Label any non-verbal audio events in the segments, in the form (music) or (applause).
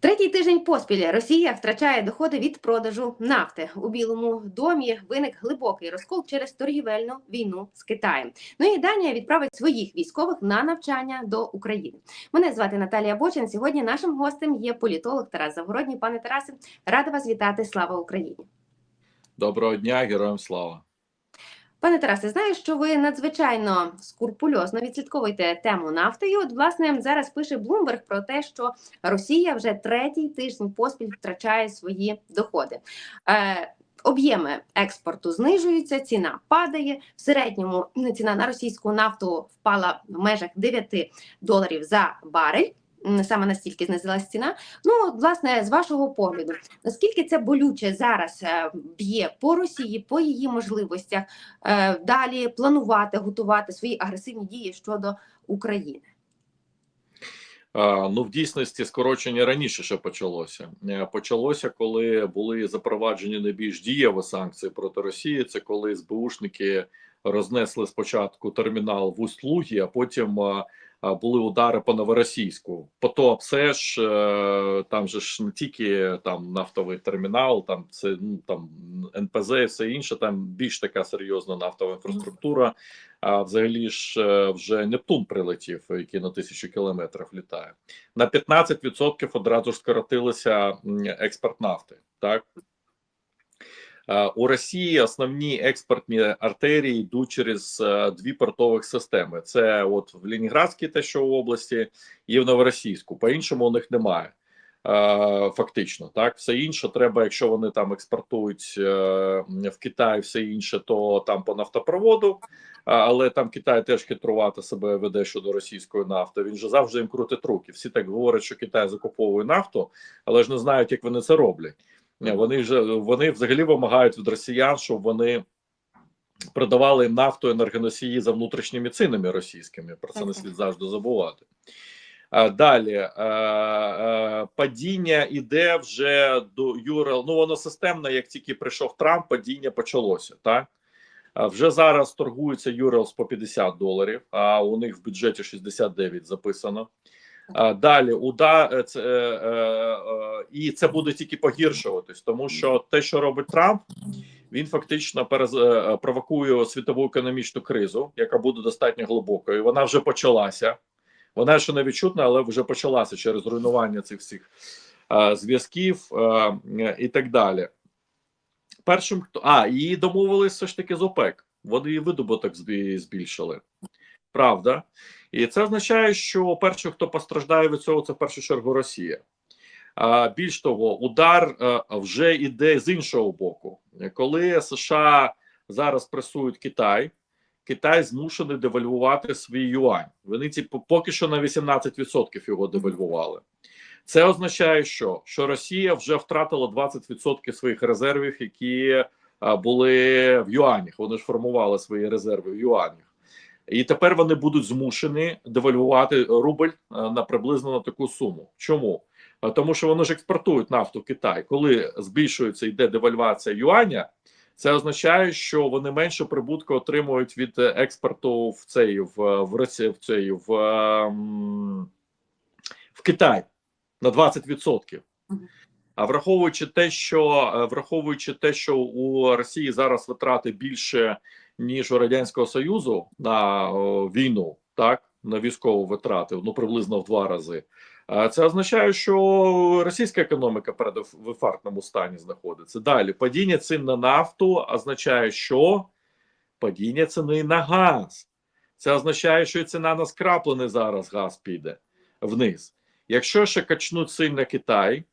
Третій тиждень поспіль Росія втрачає доходи від продажу нафти. У Білому домі виник глибокий розкол через торгівельну війну з Китаєм. Ну і Данія відправить своїх військових на навчання до України. Мене звати Наталія Бочин. Сьогодні нашим гостем є політолог Тарас Загородній. Пане Тарасе, рада вас вітати. Слава Україні! Доброго дня, героям слава. Пане Тарасе, знаю, що ви надзвичайно скурпульозно відслідковуєте тему нафти. І от, власне, зараз пише Блумберг про те, що Росія вже третій тиждень поспіль втрачає свої доходи. Е, Об'єми експорту знижуються, ціна падає. В середньому ціна на російську нафту впала в межах 9 доларів за барель. Саме настільки знизилась ціна. Ну, власне, з вашого погляду, наскільки це болюче зараз е, б'є по Росії, по її можливостях е, далі планувати, готувати свої агресивні дії щодо України? Ну, в дійсності скорочення раніше ще почалося. Е, Почалося, коли були запроваджені найбільш дієві санкції проти Росії. Це коли СБУшники рознесли спочатку термінал в Усть-Лугі, а потім були удари по новоросійську. По то все ж е, там же ж не тільки там нафтовий термінал, там це ну там НПЗ і все інше. Там більш така серйозна нафтова інфраструктура. А взагалі ж е, вже Нептун прилетів, який на тисячу кілометрів літає. На 15% одразу ж скоротилися експорт нафти. Так у Росії основні експортні артерії йдуть через е, дві портових системи: це от в Леніградській те, що в області, і в Новоросійську. По іншому у них немає. Е, Фактично, так все інше треба, якщо вони там експортують е, в Китай, все інше, то там по нафтопроводу. Але там Китай теж хитрувати себе веде щодо російської нафти. Він же завжди їм крутить руки. Всі так говорять, що Китай закуповує нафту, але ж не знають, як вони це роблять. Вони вже вони взагалі вимагають від росіян, щоб вони продавали нафту енергоносії за внутрішніми цінами російськими. Про це не слід завжди забувати. Далі падіння іде вже до Юрел. Ну воно системно, як тільки прийшов Трамп, падіння почалося. Так вже зараз торгується Юрелс по 50 доларів, а у них в бюджеті 69 записано. Далі удар це, е, е, е, і це буде тільки погіршуватись, тому що те, що робить Трамп, він фактично перез, е, провокує світову економічну кризу, яка буде достатньо глибокою. Вона вже почалася. Вона ще не відчутна, але вже почалася через руйнування цих всіх е, зв'язків е, і так далі. Першим хто а і домовились все ж таки з ОПЕК. Вони видобуток збільшили. Правда, і це означає, що перший, хто постраждає від цього, це в першу чергу Росія. Більш того, удар е, вже йде з іншого боку, коли США зараз пресують Китай. Китай змушений девальвувати свій юань. Вони ці поки що на 18% його девальвували. Це означає, що, що Росія вже втратила 20% своїх резервів, які були в юанях. Вони ж формували свої резерви в юанях. І тепер вони будуть змушені девальвувати рубль на приблизно на таку суму. Чому? Тому що вони ж експортують нафту в Китай. Коли збільшується йде девальвація юаня, це означає, що вони менше прибутку отримують від е, експорту в цей в, в Росії, в цей в, в Китай на 20%. А враховуючи те, що е, враховуючи те, що у Росії зараз витрати більше ніж у радянського союзу на війну, так на військові витрати, ну приблизно в два рази. Це означає, що російська економіка перед в інфарктному стані знаходиться. Далі падіння цін на нафту означає, що падіння ціни на газ. Це означає, що і ціна на скраплений зараз газ піде вниз. Якщо ще качнуть сильно Китай,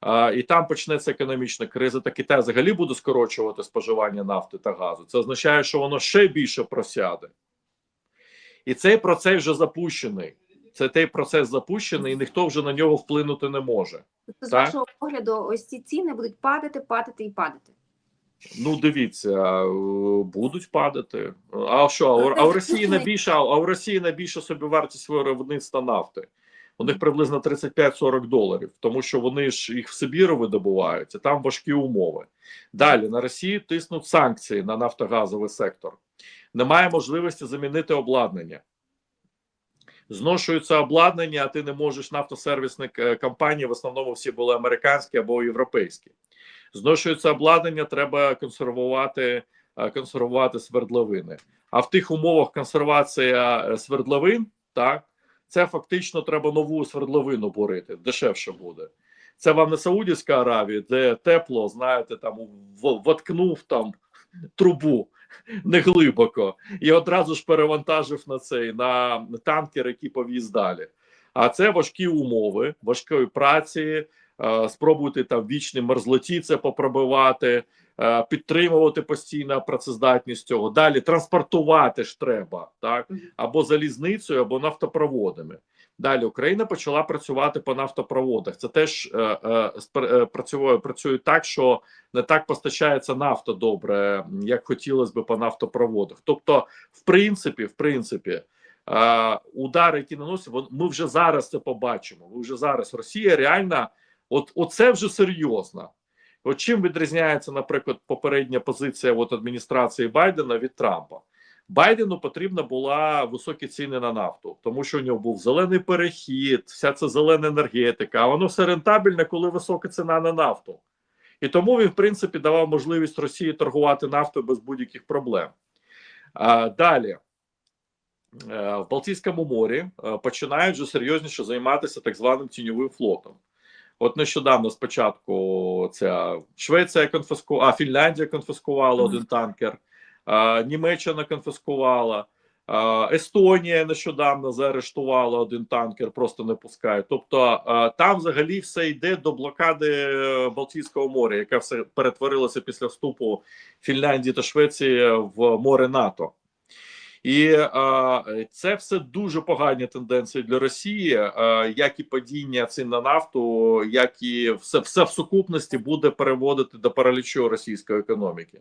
а, і там почнеться економічна криза, то Китай взагалі буде скорочувати споживання нафти та газу. Це означає, що воно ще більше просяде. І цей процес вже запущений. Це той процес запущений, і ніхто вже на нього вплинути не може. Тобто, з вашого погляду, ось ці ціни будуть падати, падати і падати. Ну, дивіться, будуть падати. А що? А, у- а у Росії найбільша, а у Росії найбільша собівартість виробництва нафти. У них приблизно 35-40 доларів, тому що вони ж їх в Сибіру видобувають, і там важкі умови. Далі на Росію тиснуть санкції на нафтогазовий сектор. Немає можливості замінити обладнання. Зношується обладнання, а ти не можеш нафтосервісні е, компанії, в основному всі були американські або європейські. Зношується обладнання, треба консервувати, е, консервувати свердловини. А в тих умовах консервація е, свердловин, так, це фактично треба нову свердловину бурити, дешевше буде. Це вам не Саудівська Аравія, де тепло, знаєте, там воткнув там трубу (laughs) не глибоко і одразу ж перевантажив на цей на танкер, який повіз далі. А це важкі умови, важкої праці. е, Спробуйте там в вічній мерзлоті це попробувати, підтримувати постійно працездатність цього. Далі транспортувати ж треба, так або залізницею, або нафтопроводами. Далі Україна почала працювати по нафтопроводах. Це теж е, е, е, працює, працює так, що не так постачається нафта добре, як хотілося б по нафтопроводах. Тобто, в принципі, в принципі, е, удари, які наносять, ми вже зараз це побачимо. Ми вже зараз Росія реально, от оце вже серйозно. От чим відрізняється, наприклад, попередня позиція от адміністрації Байдена від Трампа? Байдену потрібна була високі ціни на нафту, тому що у нього був зелений перехід, вся ця зелена енергетика. А воно все рентабельне, коли висока ціна на нафту. І тому він, в принципі, давав можливість Росії торгувати нафтою без будь-яких проблем. А, далі. Е, В Балтійському морі е, починають вже серйозніше займатися так званим тіньовим флотом. От нещодавно спочатку ця Швеція конфіскувала, а Фінляндія конфіскувала Мгм. один танкер, а, Німеччина конфіскувала, а, Естонія нещодавно заарештувала один танкер, просто не пускає. Тобто а, там взагалі все йде до блокади е, Балтійського моря, яка все перетворилася після вступу Фінляндії та Швеції в море НАТО. І е, це все дуже погані тенденції для Росії, е, як і падіння цін на нафту, як і все, все в сукупності буде переводити до паралічу російської економіки.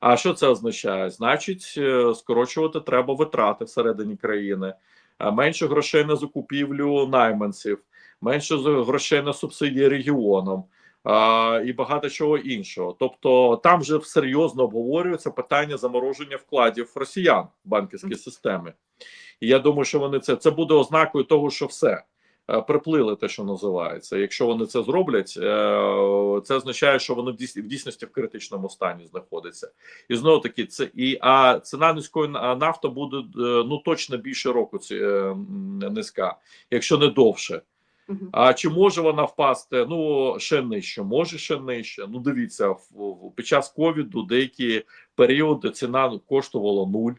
А що це означає? Значить, е, скорочувати треба витрати всередині країни, менше грошей на закупівлю найманців, менше грошей на субсидії регіонам. А, і багато чого іншого. Тобто там вже серйозно обговорюється питання замороження вкладів росіян в банківські системи. І я думаю, що вони це це буде ознакою того, що все е, приплили, те, що називається. Якщо вони це зроблять, е, це означає, що вони в дійсності в критичному стані знаходяться. І знову таки, це і а ціна низької на- нафти буде е, ну точно більше року ці, низька, якщо не довше. А чи може вона впасти? Ну ще нижче, може ще нижче. Ну дивіться, під час ковіду деякі періоди ціна коштувала нуль.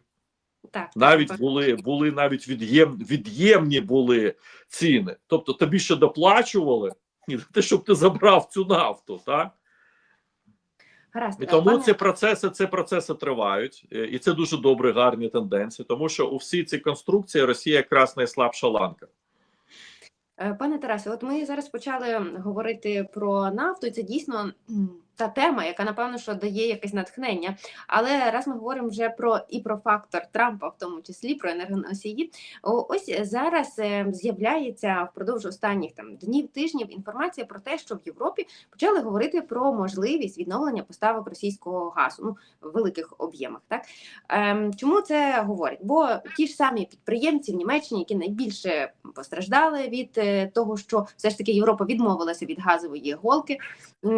Так, Навіть так. були були навіть від'єм, від'ємні були ціни. Тобто тобі ще доплачували, те, щоб ти забрав цю нафту, так? Гаразд. І Е, тому пане- ці процеси, ці процеси тривають, е, і це дуже добрі, гарні тенденції, тому що у всій цій конструкції Росія якраз найслабша ланка. Е, Пане Тарасе, от ми зараз почали говорити про нафту, і це дійсно та тема, яка напевно що дає якесь натхнення. Але раз ми говоримо вже про і про фактор Трампа, в тому числі про енергоносії, ось зараз е, з'являється впродовж останніх там днів тижнів інформація про те, що в Європі почали говорити про можливість відновлення поставок російського газу ну в великих об'ємах. Так ем, чому це говорять? Бо ті ж самі підприємці в Німеччині, які найбільше постраждали від е, того, що все ж таки Європа відмовилася від газової голки,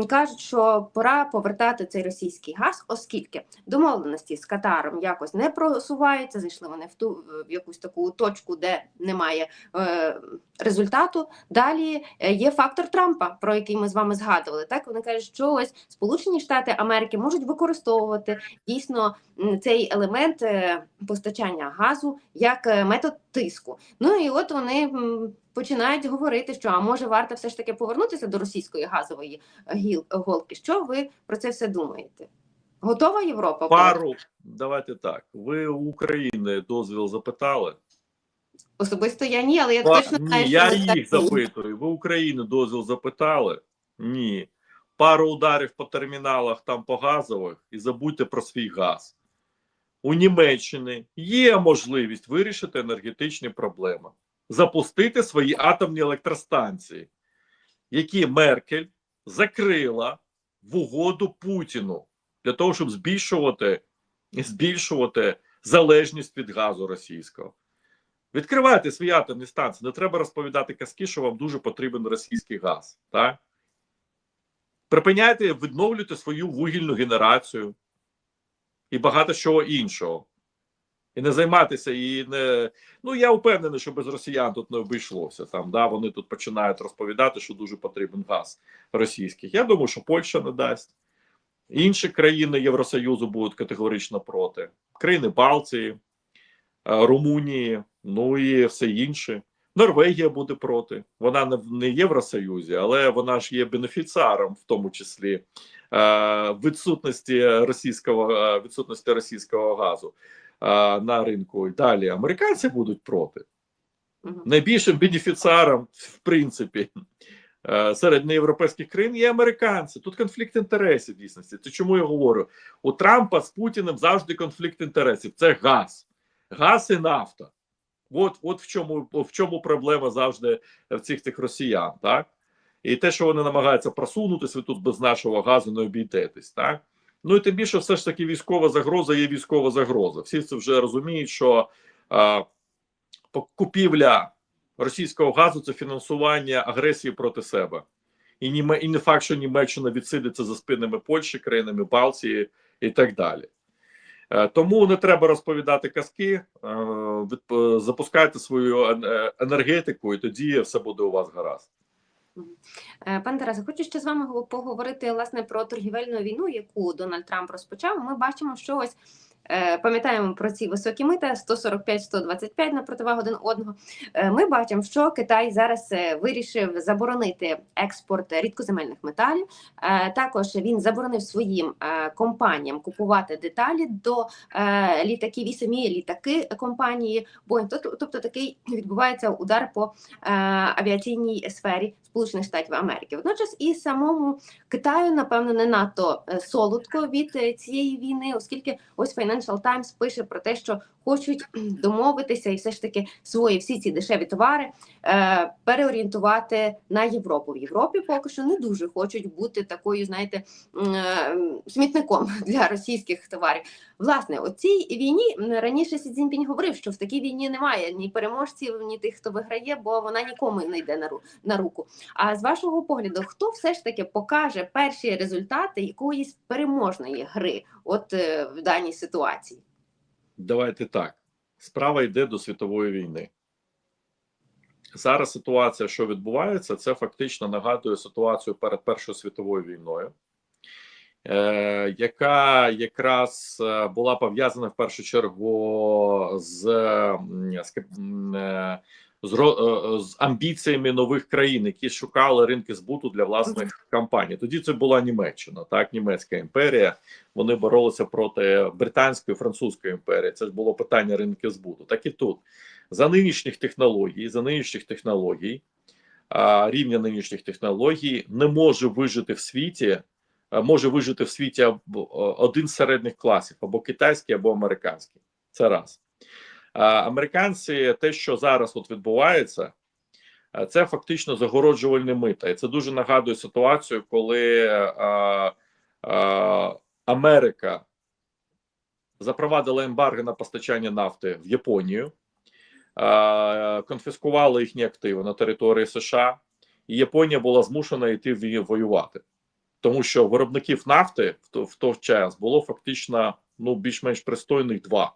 кажуть, що пора повертати цей російський газ, оскільки домовленості з Катаром якось не просуваються. Зайшли вони в ту в якусь таку точку, де немає е, результату. Далі е, є фактор Трампа, про який ми з вами згадували. Так вони кажуть, що ось Сполучені Штати Америки можуть використовувати дійсно цей елемент е, постачання газу як е, метод тиску. Ну і от вони починають говорити, що а може варто все ж таки повернутися до російської газової е, гіл голки. Що ви про це все думаєте? Готова Європа? Пару, давайте так. Ви у України дозвіл запитали? Особисто я ні, але я Па- точно знаю, Ні, що я їх так- запитую. Ви України дозвіл запитали? Ні. Пару ударів по терміналах там по газових і забудьте про свій газ. У Німеччині є можливість вирішити енергетичні проблеми, запустити свої атомні електростанції, які Меркель закрила в угоду Путіну для того, щоб збільшувати, збільшувати залежність від газу російського. Відкривайте свої атомні станції. Не треба розповідати казки, що вам дуже потрібен російський газ. Так? Припиняйте, відновлюйте свою вугільну генерацію і багато чого іншого. І не займатися і не. Ну я впевнений, що без росіян тут не обійшлося. Там да вони тут починають розповідати, що дуже потрібен газ російський. Я думаю, що Польща не дасть. Інші країни Євросоюзу будуть категорично проти. Країни Балтії, е, Румунії, ну і все інше. Норвегія буде проти. Вона не в Євросоюзі, але вона ж є бенефіціаром, в тому числі відсутності російського е, відсутності російського газу е, на ринку. І далі американці будуть проти. Найбільшим бенефіціаром, в принципі, е, серед неєвропейських країн є американці. Тут конфлікт інтересів дійсності. Це чому я говорю? У Трампа з Путіним завжди конфлікт інтересів. Це газ, газ і нафта. От, от в чому в чому проблема завжди в цих цих росіян, так? І те, що вони намагаються просунутися, ви тут без нашого газу не обійдетесь, так? Ну і тим більше, все ж таки, військова загроза є військова загроза. Всі це вже розуміють, що по- купівля російського газу це фінансування агресії проти себе. І, німе, і не факт, що Німеччина відсидиться за спинами Польщі, країнами Балтії і так далі. Е, Тому не треба розповідати казки, е, е, запускайте свою е, енергетику, і тоді все буде у вас гаразд. Е, Пане Тарасе, хочу ще з вами поговорити власне про торгівельну війну, яку Дональд Трамп розпочав. Ми бачимо, що ось пам'ятаємо про ці високі мита 145-125 на противагу один одного. Е, Ми бачимо, що Китай зараз е, вирішив заборонити експорт рідкоземельних металів. Е, Також він заборонив своїм е, компаніям купувати деталі до е, літаків і самі літаки компанії Boeing. Тобто, такий відбувається удар по е, авіаційній сфері Сполучених Штатів Америки. Водночас і самому Китаю, напевно, не надто е, солодко від е, цієї війни, оскільки ось Financial Times пише про те, що хочуть (clears throat) домовитися і все ж таки свої всі ці дешеві товари е, переорієнтувати на Європу. В Європі поки що не дуже хочуть бути такою, знаєте, е, смітником (laughs) для російських товарів. Власне, у цій війні раніше Сі Цзіньпінь говорив, що в такій війні немає ні переможців, ні тих, хто виграє, бо вона нікому не йде на на руку. А з вашого погляду, хто все ж таки покаже перші результати якоїсь переможної гри, от е, в даній ситуації? Давайте так. Справа йде до світової війни. Зараз ситуація, що відбувається, це фактично нагадує ситуацію перед Першою світовою війною, е, яка якраз е, була пов'язана в першу чергу з, з, е, з, е, з амбіціями нових країн, які шукали ринки збуту для власних компаній. Тоді це була Німеччина, так, Німецька імперія. Вони боролися проти британської французької імперії. Це ж було питання ринків збуту. Так і тут за нинішніх технологій, за нинішніх технологій, рівня нинішніх технологій не може вижити в світі. Може вижити в світі або- один з середніх класів або китайський, або американський. Це раз. Американці, те, що зараз от відбувається, це фактично загороджувальне мита. І це дуже нагадує ситуацію, коли а, а, Америка запровадила ембарго на постачання нафти в Японію, а, конфіскувала їхні активи на території США, і Японія була змушена йти в- воювати, тому що виробників нафти в, в той час було фактично ну більш-менш пристойних два.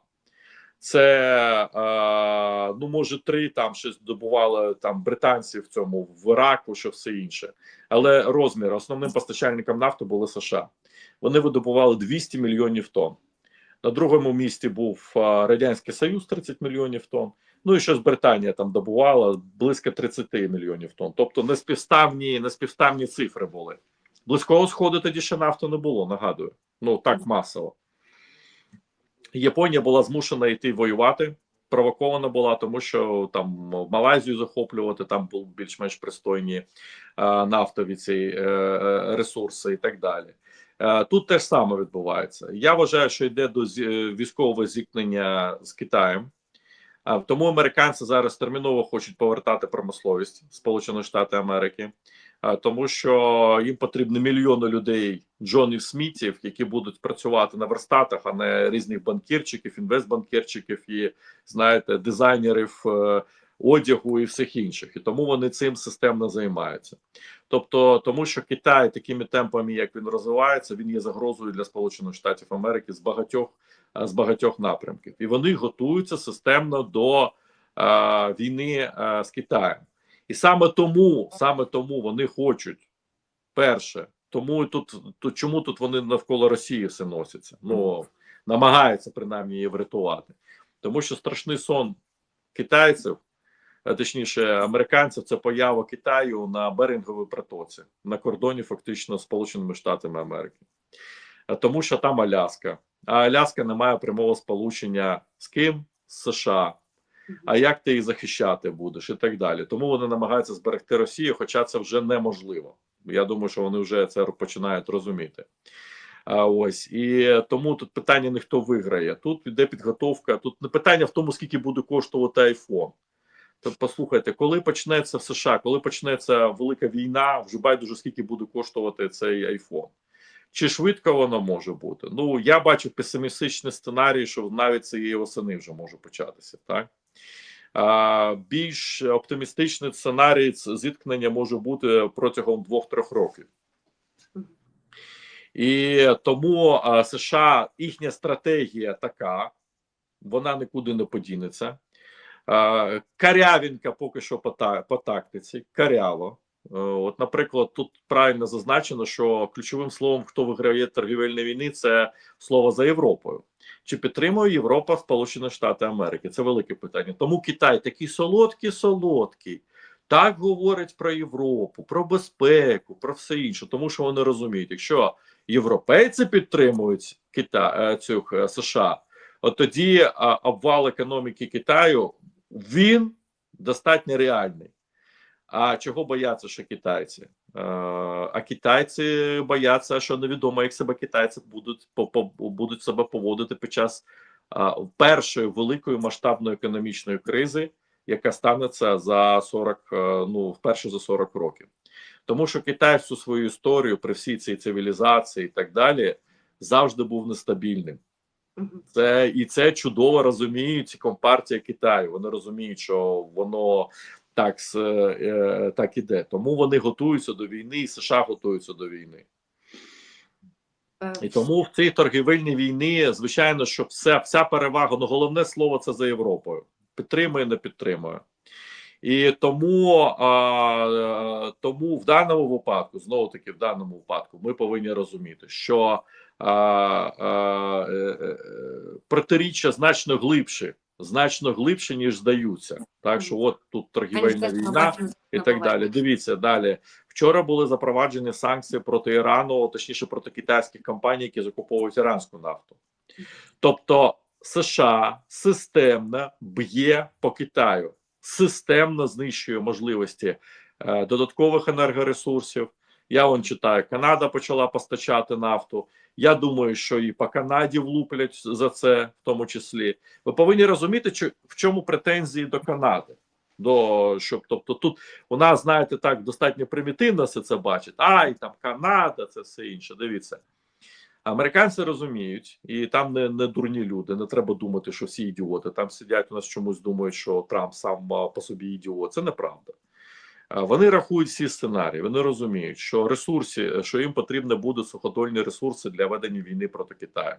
Це е, ну може три там щось добували там британці в цьому в Іраку, що все інше. Але розмір основним постачальником нафти були США. Вони видобували 200 мільйонів тонн. На другому місці був е, Радянський Союз 30 мільйонів тонн. Ну і щось Британія там добувала близько 30 мільйонів тонн. Тобто неспівставні, неспівставні цифри були. Близького сходу тоді ще нафти не було, нагадую. Ну так масово. Японія була змушена йти воювати. Провокована була, тому що там Малайзію захоплювати, там були більш-менш пристойні е, нафтові ці е, е, ресурси і так далі. Е, тут те ж саме відбувається. Я вважаю, що йде до е, військового зіткнення з Китаєм. А, тому американці зараз терміново хочуть повертати промисловість Сполучених Штатів Америки. А, тому що їм потрібні мільйони людей, Джонів Смітів, які будуть працювати на верстатах, а не різних банкірчиків, інвестбанкірчиків і знаєте, дизайнерів е, одягу і всіх інших. І тому вони цим системно займаються. Тобто, тому що Китай такими темпами, як він розвивається, він є загрозою для Сполучених Штатів Америки з багатьох е, з багатьох напрямків, і вони готуються системно до е, війни е, з Китаєм. І саме тому, саме тому вони хочуть перше, тому тут, тут чому тут вони навколо Росії все носяться? Ну намагаються принаймні її врятувати, тому що страшний сон китайців, а точніше американців, це поява Китаю на Беринговій протоці на кордоні, фактично, з Сполученими Штатами Америки, тому що там Аляска, а Аляска не має прямого сполучення з ким? З США. А як ти їх захищати будеш і так далі? Тому вони намагаються зберегти Росію, хоча це вже неможливо. Я думаю, що вони вже це починають розуміти. А ось і тому тут питання не хто виграє. Тут іде підготовка. Тут не питання в тому, скільки буде коштувати айфон. Тобто, послухайте, коли почнеться в США, коли почнеться велика війна, вже байдуже скільки буде коштувати цей айфон. Чи швидко воно може бути? Ну я бачу песимістичний сценарій, що навіть цієї осени вже може початися, так. Більш оптимістичний сценарій зіткнення може бути протягом двох-трьох років. І тому США їхня стратегія така, вона нікуди не подінеться. Карявінка поки що по тактиці, каряво. Е, От, наприклад, тут правильно зазначено, що ключовим словом, хто виграє торгівельні війни, це слово за Європою. Чи підтримує Європа Сполучені Штати Америки? Це велике питання. Тому Китай такий солодкий, солодкий. Так говорить про Європу, про безпеку, про все інше, тому що вони розуміють, якщо європейці підтримують Кита... е, цю е, США, от тоді обвал економіки Китаю він достатньо реальний. А чого бояться ще китайці? А китайці бояться, що невідомо, як себе китайці будуть будуть себе поводити під час першої великої масштабної економічної кризи, яка станеться за 40, е, ну вперше за 40 років. Тому що Китай всю свою історію при всій цій цивілізації і так далі завжди був нестабільним. Це і це чудово розуміють компартія Китаю. Вони розуміють, що воно так е, так іде. Тому вони готуються до війни, і США готуються до війни. Е, І тому в цій торгівельній війні, звичайно, що вся, вся перевага, ну головне слово це за Європою. Підтримує, не підтримує. І тому, а, е, тому в даному випадку, знову таки, в даному випадку, ми повинні розуміти, що а, а, е, е, протиріччя значно глибше, значно глибше, ніж здаються. Так що, от тут торгівельна війна і так далі. Дивіться далі. Вчора були запроваджені санкції проти Ірану, точніше проти китайських компаній, які закуповують іранську нафту. Тобто США системно б'є по Китаю, системно знищує можливості е, додаткових енергоресурсів. Я вон читаю, Канада почала постачати нафту. Я думаю, що і по Канаді влуплять за це, в тому числі. Ви повинні розуміти, в чому претензії до Канади. До щоб, тобто, тут у нас, знаєте, так достатньо примітивно все це бачить. Ай, там Канада, це все інше. Дивіться. Американці розуміють, і там не, не дурні люди. Не треба думати, що всі ідіоти. Там сидять у нас чомусь думають, що Трамп сам по собі ідіот. Це неправда. Вони рахують всі сценарії. Вони розуміють, що ресурси, що їм потрібно будуть суходольні ресурси для ведення війни проти Китаю.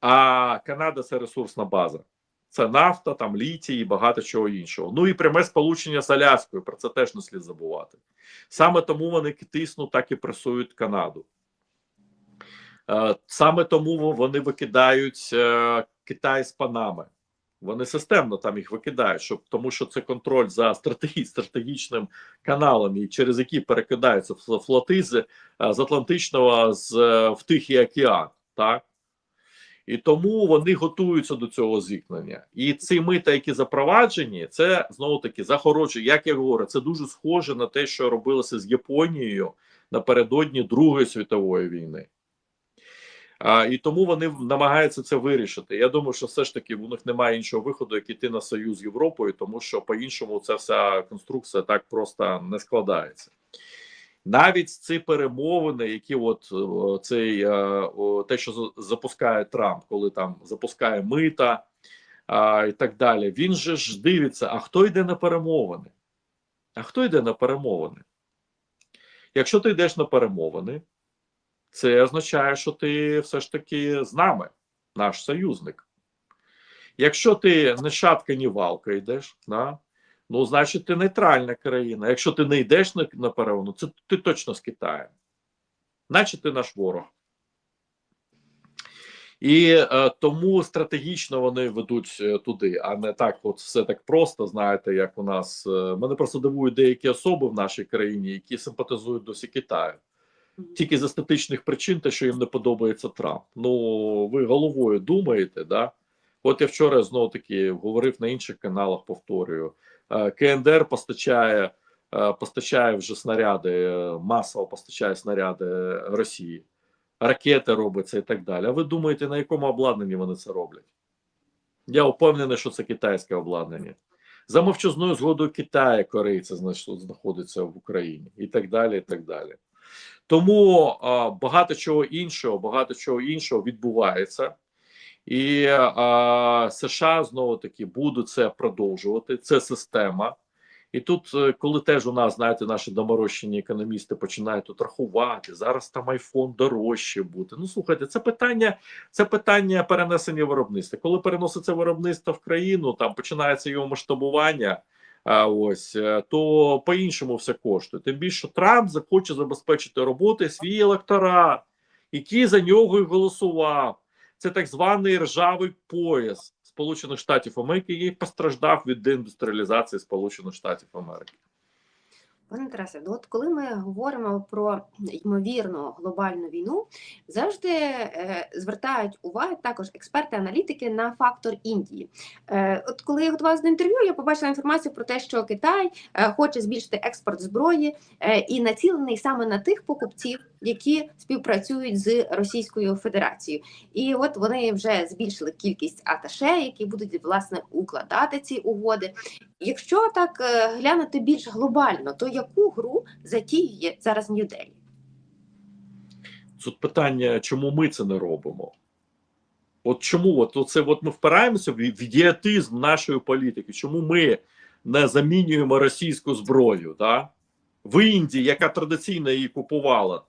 А Канада це ресурсна база. Це нафта, там літій і багато чого іншого. Ну і пряме сполучення з Аляскою. Про це теж не слід забувати. Саме тому вони тиснуть, так і пресують Канаду. Е, Саме тому вони викидають е, Китай з Панами. Вони системно там їх викидають, щоб тому, що це контроль за стратегі, стратегічним каналом, і через які перекидаються фл- флоти з, е, з Атлантичного з, е, в Тихий океан. Так? І тому вони готуються до цього зіткнення. І ці мита, які запроваджені, це знову таки захороджує, як я говорю, це дуже схоже на те, що робилося з Японією напередодні Другої світової війни. А, і тому вони намагаються це вирішити. Я думаю, що все ж таки у них немає іншого виходу, як іти на союз з Європою, тому що по-іншому ця вся конструкція так просто не складається. Навіть ці перемовини, які от цей е, те, що запускає Трамп, коли там запускає мита а, і так далі, він же ж дивиться, а хто йде на перемовини? А хто йде на перемовини? Якщо ти йдеш на перемовини, це означає, що ти все ж таки з нами, наш союзник. Якщо ти не шатка, ні валка йдеш, да, ну, значить, ти нейтральна країна. Якщо ти не йдеш на, на перемовину, це ти точно з Китаєм. Значить, ти наш ворог. І е, тому стратегічно вони ведуть е, туди, а не так, от все так просто. Знаєте, як у нас е, мене просто дивують деякі особи в нашій країні, які симпатизують досі Китаю тільки з естетичних причин, те, що їм не подобається Трамп. Ну ви головою думаєте, да? От я вчора знову таки говорив на інших каналах, повторюю. е, КНДР постачає, е, постачає вже снаряди, е, масово постачає снаряди Росії, ракети робиться і так далі. А ви думаєте, на якому обладнанні вони це роблять? Я впевнений, що це китайське обладнання. За мовчазною згодою Китаю знайшло- знаходиться в Україні і так далі. і так далі. Тому а, багато чого іншого, багато чого іншого відбувається, і а, США знову таки будуть це продовжувати. Це система. І тут, е, коли теж у нас, знаєте, наші доморощені економісти починають тут рахувати, зараз там айфон дорожче буде. Ну слухайте, це питання, це питання перенесення виробництва. Коли переноситься виробництво в країну, там починається його масштабування. Ось е, то по-іншому все коштує. Тим більше Трамп захоче забезпечити роботи свій електорат, який за нього і голосував. Це так званий ржавий пояс Сполучених Штатів Америки, який постраждав від деіндустріалізації Сполучених Штатів Америки. Пане Тарасе, ну от коли ми говоримо про ймовірну глобальну війну, завжди е, звертають увагу також експерти-аналітики на фактор Індії. Е, от коли я готувалася до інтерв'ю, я побачила інформацію про те, що Китай е, хоче збільшити експорт зброї і націлений саме на тих покупців, які співпрацюють з Російською Федерацією. І от вони вже збільшили кількість аташе, які будуть власне укладати ці угоди. Якщо так глянути більш глобально, то яку гру затіює зараз Нью-Делі? Тут питання, чому ми це не робимо? От чому от оце от ми впираємося в ідіотизм нашої політики? Чому ми не замінюємо російську зброю? Да? В Індії, яка традиційно її купувала,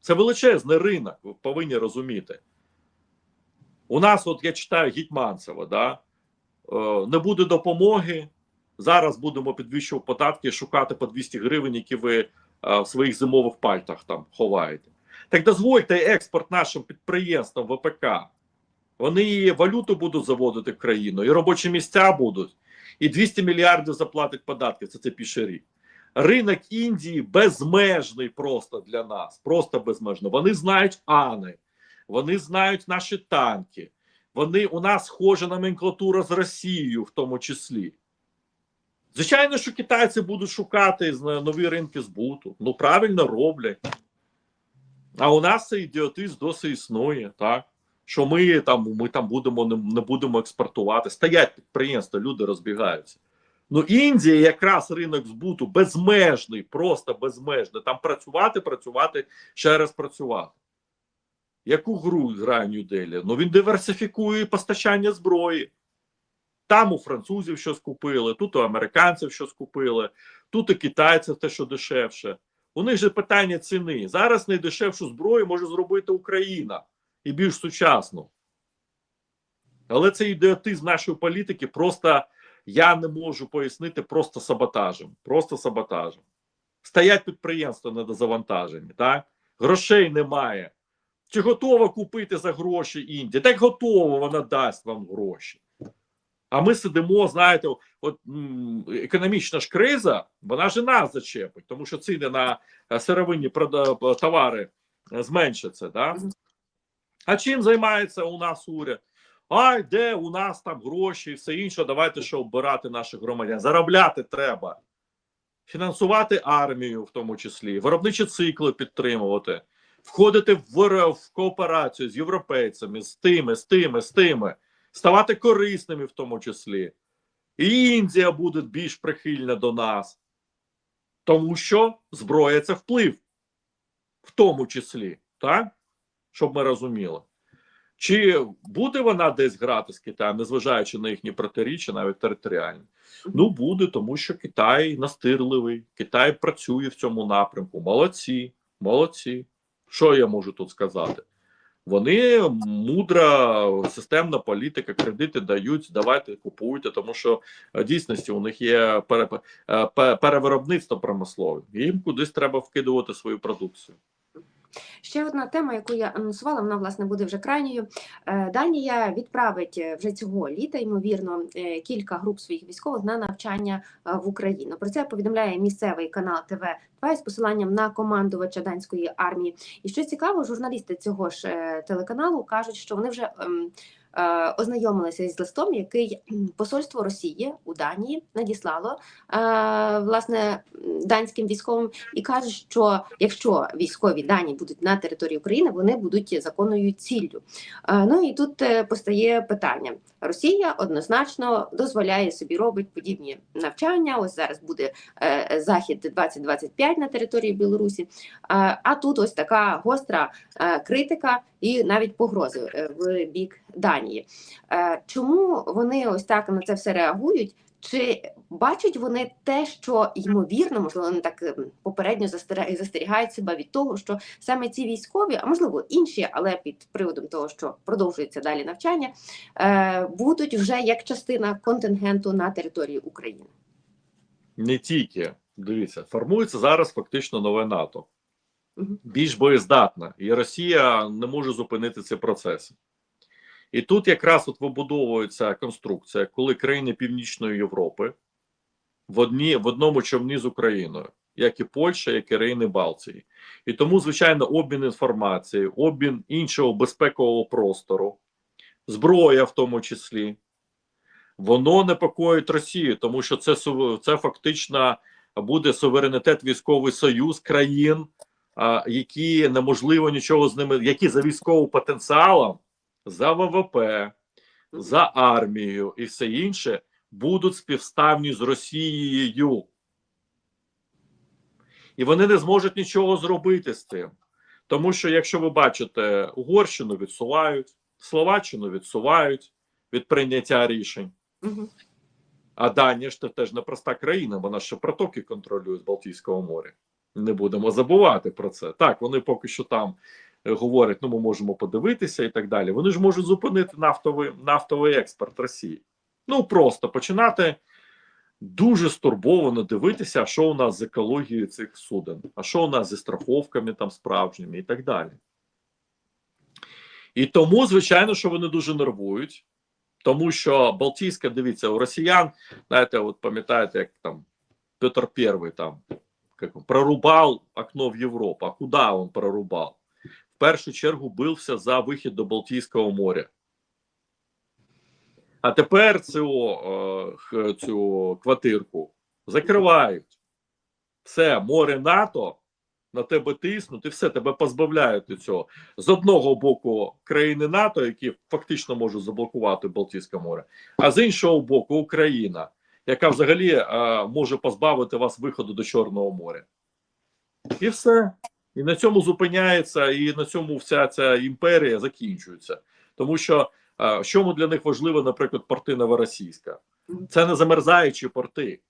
це величезний ринок, ви повинні розуміти. У нас, от я читаю Гітманцева, да? е, не буде допомоги. Зараз будемо підвищувати податки, шукати по 200 гривень, які ви е, в своїх зимових пальтах там ховаєте. Так дозвольте експорт нашим підприємствам ВПК. Вони і валюту будуть заводити в країну, і робочі місця будуть, і 200 мільярдів заплатить податки. Це це піше рік. Ринок Індії безмежний просто для нас. Просто безмежно. Вони знають Ани, вони знають наші танки. Вони у нас схожа номенклатура з Росією, в тому числі. Звичайно, що китайці будуть шукати нові ринки збуту. Ну правильно роблять. А у нас цей ідіотизм досі існує, так? Що ми там, ми там будемо не, будемо експортувати. Стоять підприємства, люди розбігаються. Ну, Індія якраз ринок збуту безмежний, просто безмежний. Там працювати, працювати, ще раз працювати. Яку гру грає Нью-Делі? Ну він диверсифікує постачання зброї. Там у французів щось купили, тут у американців щось купили, тут у китайців те, що дешевше. У них же питання ціни. Зараз найдешевшу зброю може зробити Україна і більш сучасну. Але цей ідеотизм нашої політики просто я не можу пояснити просто саботажем. Просто саботажем. Стоять підприємства недозавантажені, так? Грошей немає. Чи готова купити за гроші Індія? Так готова, вона дасть вам гроші. А ми сидимо, знаєте, от економічна ж криза, вона ж нас зачепить, тому що ціни на е, сировинні товари е, зменшаться. Да? А чим займається у нас уряд? Ай, де у нас там гроші і все інше, давайте що обирати наших громадян. Заробляти треба. Фінансувати армію, в тому числі, виробничі цикли підтримувати, входити в, в кооперацію з європейцями, з тими, з тими, з тими, ставати корисними в тому числі. І Індія буде більш прихильна до нас. Тому що зброя це вплив, в тому числі, так? Щоб ми розуміли. Чи буде вона десь грати з Китаєм, незважаючи на їхні протиріччя, навіть територіальні? Ну, буде, тому що Китай настирливий, Китай працює в цьому напрямку. Молодці, молодці. Що я можу тут сказати? Вони мудра системна політика, кредити дають, давайте купуйте, тому що в дійсності у них є пере, е, перевиробництво промислове. Їм кудись треба вкидувати свою продукцію. Ще одна тема, яку я анонсувала, вона власне буде вже крайньою. Е, Данія відправить вже цього літа, ймовірно, е, кілька груп своїх військових на навчання е, в Україну. Про це повідомляє місцевий канал ТВ 2 з посиланням на командувача данської армії. І що цікаво, журналісти цього ж телеканалу кажуть, що вони вже. Е, Ознайомилися з листом, який посольство Росії у Данії надіслало е, власне данським військовим, і каже, що якщо військові дані будуть на території України, вони будуть законною ціллю. Е, Ну і тут постає питання: Росія однозначно дозволяє собі робити подібні навчання. Ось зараз буде захід 2025 на території Білорусі. А тут ось така гостра критика і навіть погрози в бік Данії. Е, Чому вони ось так на це все реагують? Чи бачать вони те, що ймовірно, можливо, вони так ем, попередньо застерігають себе від того, що саме ці військові, а можливо інші, але під приводом того, що продовжується далі навчання, е, будуть вже як частина контингенту на території України. Не тільки дивіться, формується зараз фактично нове НАТО. Більш боєздатна, і Росія не може зупинити ці процеси. І тут якраз от вибудовується конструкція, коли країни Північної Європи в, одні, в одному човні з Україною, як і Польща, як і країни Балтії. І тому, звичайно, обмін інформацією, обмін іншого безпекового простору, зброя в тому числі, воно непокоїть Росію, тому що це, це фактично буде суверенітет військовий союз країн, які неможливо нічого з ними, які за військовим потенціалом, за ВВП, за армією і все інше будуть співставні з Росією. І вони не зможуть нічого зробити з цим. Тому що, якщо ви бачите, Угорщину відсувають, Словаччину відсувають від прийняття рішень. А Данія ж це теж непроста країна, вона ще протоки контролює з Балтійського моря. Не будемо забувати про це. Так, вони поки що там говорять, ну ми можемо подивитися і так далі. Вони ж можуть зупинити нафтовий, нафтовий експорт Росії. Ну просто починати дуже стурбовано дивитися, що у нас з екологією цих суден, а що у нас зі страховками там справжніми і так далі. І тому, звичайно, що вони дуже нервують, тому що Балтійська, дивіться, у росіян, знаєте, от пам'ятаєте, як там Петр I там прорубав окно в Європу. А куди він прорубав? Першу чергу бився за вихід до Балтійського моря. А тепер цю, е, цю квартирку закривають. Все, море НАТО на тебе тиснуть і все, тебе позбавляють цього. З одного боку, країни НАТО, які фактично можуть заблокувати Балтійське море, а з іншого боку, Україна, яка взагалі е, може позбавити вас виходу до Чорного моря. І все. І на цьому зупиняється, і на цьому вся ця імперія закінчується. Тому що що для них важливо, наприклад, порти Новоросійська? Це не замерзаючі порти.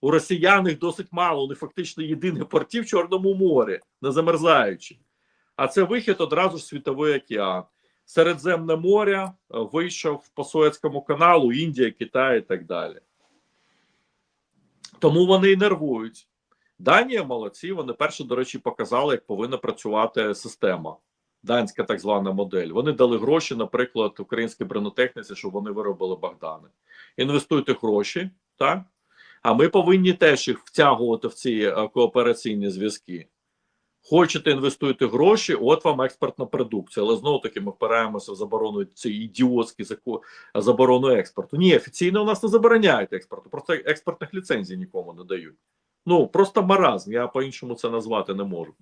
У росіян їх досить мало, вони фактично єдині порти в Чорному морі, не замерзаючі. А це вихід одразу ж світовий океан. Середземне море е, вийшов по Суецькому каналу, Індія, Китай і так далі. Тому вони і нервують. Данія молодці. Вони перше, до речі, показали, як повинна працювати система. Данська так звана модель. Вони дали гроші, наприклад, українській бронетехніці, щоб вони виробили Богдани. Інвестуйте гроші, так? А ми повинні теж їх втягувати в ці е, коопераційні зв'язки. Хочете інвестуйте гроші, от вам експортна продукція. Але знову таки ми впираємося в заборону ці ідіотські заборону експорту. Ні, офіційно у нас не забороняють експорту, просто експортних ліцензій нікому не дають. Ну просто маразм. Я по-іншому це назвати не можу.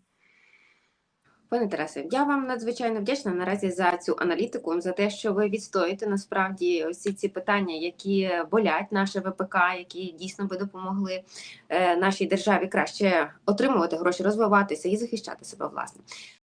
Пане Тарасе, я вам надзвичайно вдячна наразі за цю аналітику, за те, що ви відстоїте насправді всі ці питання, які болять наше ВПК, які дійсно би допомогли е, нашій державі краще отримувати гроші, розвиватися і захищати себе власне.